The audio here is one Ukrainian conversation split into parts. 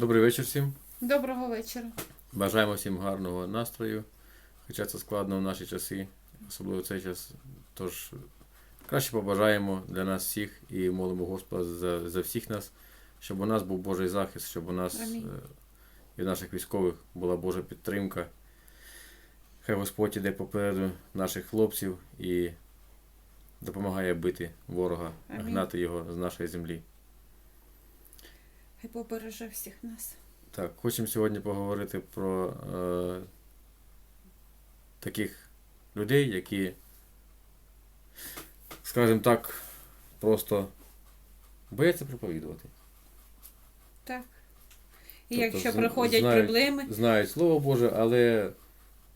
Добрий вечір всім. Доброго вечора. Бажаємо всім гарного настрою. Хоча це складно в наші часи, особливо в цей час. Тож краще побажаємо для нас всіх і молимо Господа за, за всіх нас, щоб у нас був Божий захист, щоб у нас Амінь. е, і в наших військових була Божа підтримка. Хай Господь іде попереду наших хлопців і допомагає бити ворога, Амінь. гнати його з нашої землі. Хай побереже всіх нас. Так, хочемо сьогодні поговорити про е, таких людей, які, скажімо так, просто бояться проповідувати. Так. І Тобто якщо приходять знають- проблеми, Знають Слово Боже, але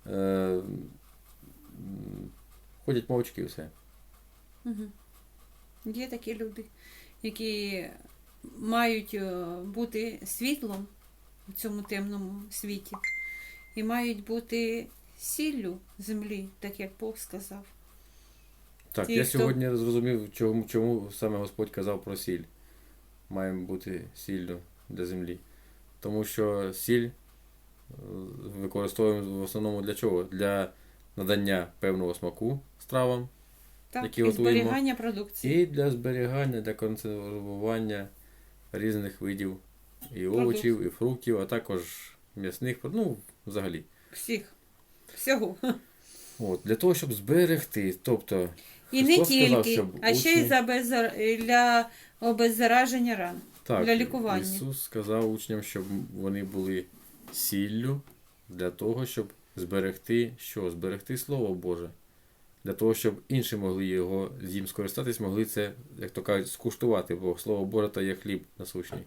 е, ходять мовчки і все. угу. є такі люди, які мають е, бути світлом у цьому темному світі і мають бути сіллю землі, так як Бог сказав. Так, Ті, я хто- сьогодні зрозумів, чому, чому саме Господь казав про сіль. Маємо бути сіллю для землі. Тому що сіль е, використовуємо в основному для чого? Для надання певного смаку стравам Так, Які і готуємо. зберігання продукції. і для зберігання, для консервування різних видів і овочів, і фруктів, а також м'ясних, ну, взагалі. Всіх. Всього. От, для того, щоб зберегти, тобто І не Христос сказав, тільки, а ще й за беззар- для обеззараження ран. Так, Для лікування. Ісус сказав учням, щоб вони були сіллю для того, щоб зберегти що? Зберегти Слово Боже. Для того, щоб інші могли його їм скористатись, могли це, як то кажуть, скуштувати, бо Слово Боже то є хліб насущний.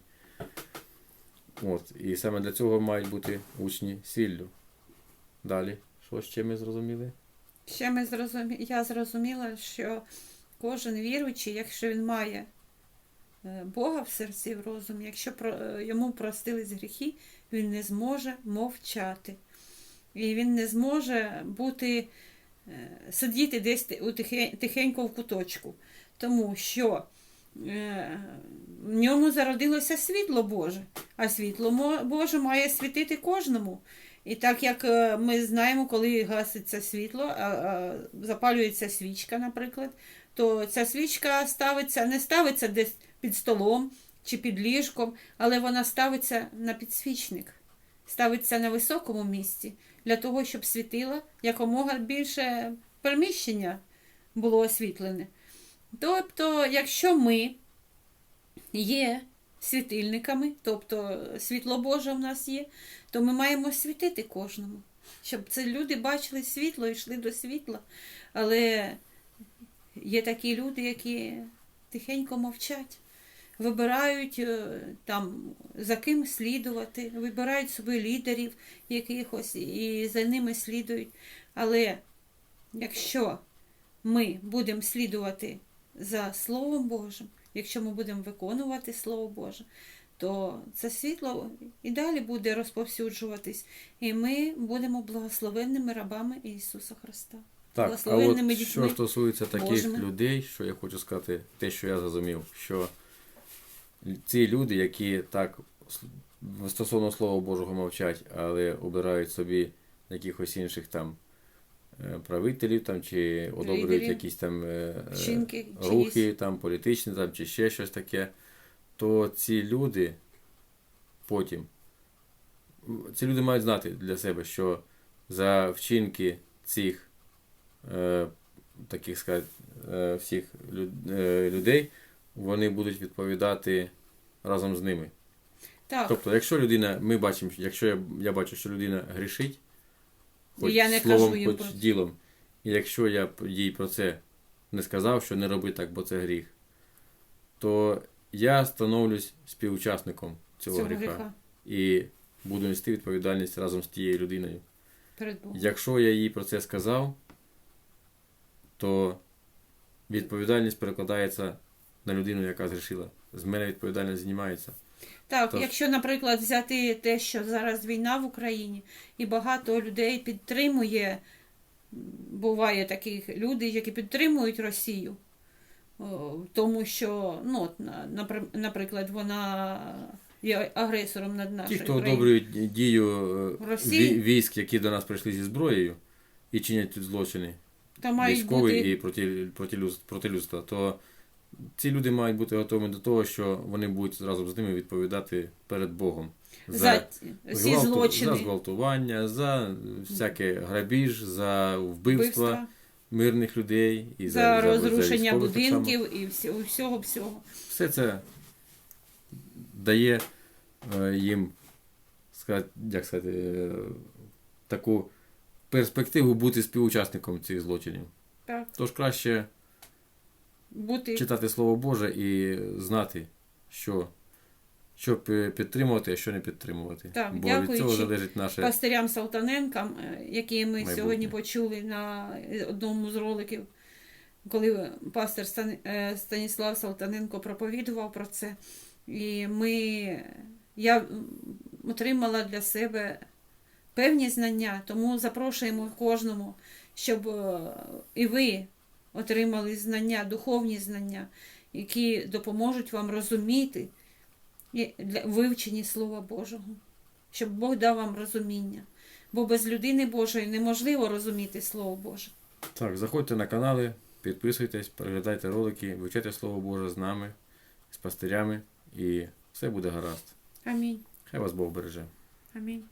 От, і саме для цього мають бути учні сіллю. Далі, що ще ми зрозуміли? Ще ми зрозумі... я зрозуміла, що кожен віруючий, якщо він має е, Бога в серці в розумі, якщо про... е, йому простились гріхи, він не зможе мовчати. І він не зможе бути, сидіти десь тихенько в куточку. Тому що е, в ньому зародилося світло Боже, а світло Боже має світити кожному. І так як е, ми знаємо, коли гаситься світло, запалюється свічка, наприклад, то ця свічка ставиться, не ставиться десь під столом чи під ліжком, але вона ставиться на підсвічник, ставиться на високому місці для того, щоб світило якомога більше приміщення було освітлене. Тобто, якщо ми є світильниками, тобто світло Боже в нас є, то ми маємо світити кожному, щоб це люди бачили світло і йшли до світла. Але є такі люди, які тихенько мовчать, вибирають е, там за ким слідувати, вибирають собі лідерів якихось і за ними слідують. Але якщо ми будемо слідувати за Словом Божим, якщо ми будемо виконувати Слово Боже, то це світло і далі буде розповсюджуватись, і ми будемо благословенними рабами Ісуса Христа. Так, а от що стосується таких Божими. людей, що я хочу сказати, те, що я зрозумів, що ці люди, які так стосовно Слова Божого мовчать, але обирають собі якихось інших там е, правителів там, чи одобрюють Лідерів. якісь там е, е, Вчинки рухи, чиїсь. там, політичні там, чи ще щось таке, то ці люди потім, ці люди мають знати для себе, що за вчинки цих е, таких сказати, е, всіх люд- е, людей вони будуть відповідати разом з ними. Так, Тобто, якщо людина, ми бачимо, якщо я, я бачу, що людина грішить, хоч Я не словом, кажу їм хоч про ділом, і якщо я їй про це не сказав, що не роби так, бо це гріх, то я становлюсь співучасником цього, цього гріха, гріха і буду нести відповідальність разом з тією людиною. перед Богом. Якщо я їй про це сказав, то відповідальність перекладається на людину, яка згрішила. З мене відповідальність знімається. Так, Тож- якщо, наприклад, взяти те, що зараз війна в Україні, і багато людей підтримує, буває таких люди, які підтримують Росію, тому що, ну, наприклад, вона є агресором над Ті, хто країною. одобрюють дію е, Росії? військ, які до нас прийшли зі зброєю і чинять тут злочини, Та мають військові бути і проти, проти, люд- проти людства, то ці люди мають бути готові до того, що вони будуть разом з ними відповідати перед Богом. за ті- всі зґвалту- злочини, за зґвалтування, за всяке грабіж, за вбивства вбивства, мирних людей і за, за за- за розрушення само. будинків і всього, всього. Все це дає е, їм сказати, як сказати, е, таку перспективу бути співучасником цих злочинів. Так, Тож краще бути читати Слово Боже і знати, що, що підтримувати, а що не підтримувати. Так, Бо від цього залежить наше пастирям Салтаненкам, е, які ми Майбутнє. сьогодні почули на одному з роликів, коли пастор Стан- е, Станіслав Салтаненко проповідував про це. І ми, я отримала для себе певні знання, тому запрошуємо кожному, щоб е, і ви отримали знання, духовні знання, які допоможуть вам розуміти для вивчення Слова Божого щоб Бог дав вам розуміння. Бо без людини Божої неможливо розуміти Слово Боже. Так, заходьте на канали, підписуйтесь, переглядайте ролики, вивчайте Слово Боже з нами, з пастирями, і все буде гаразд. Амінь. Хай вас Бог береже. Амінь.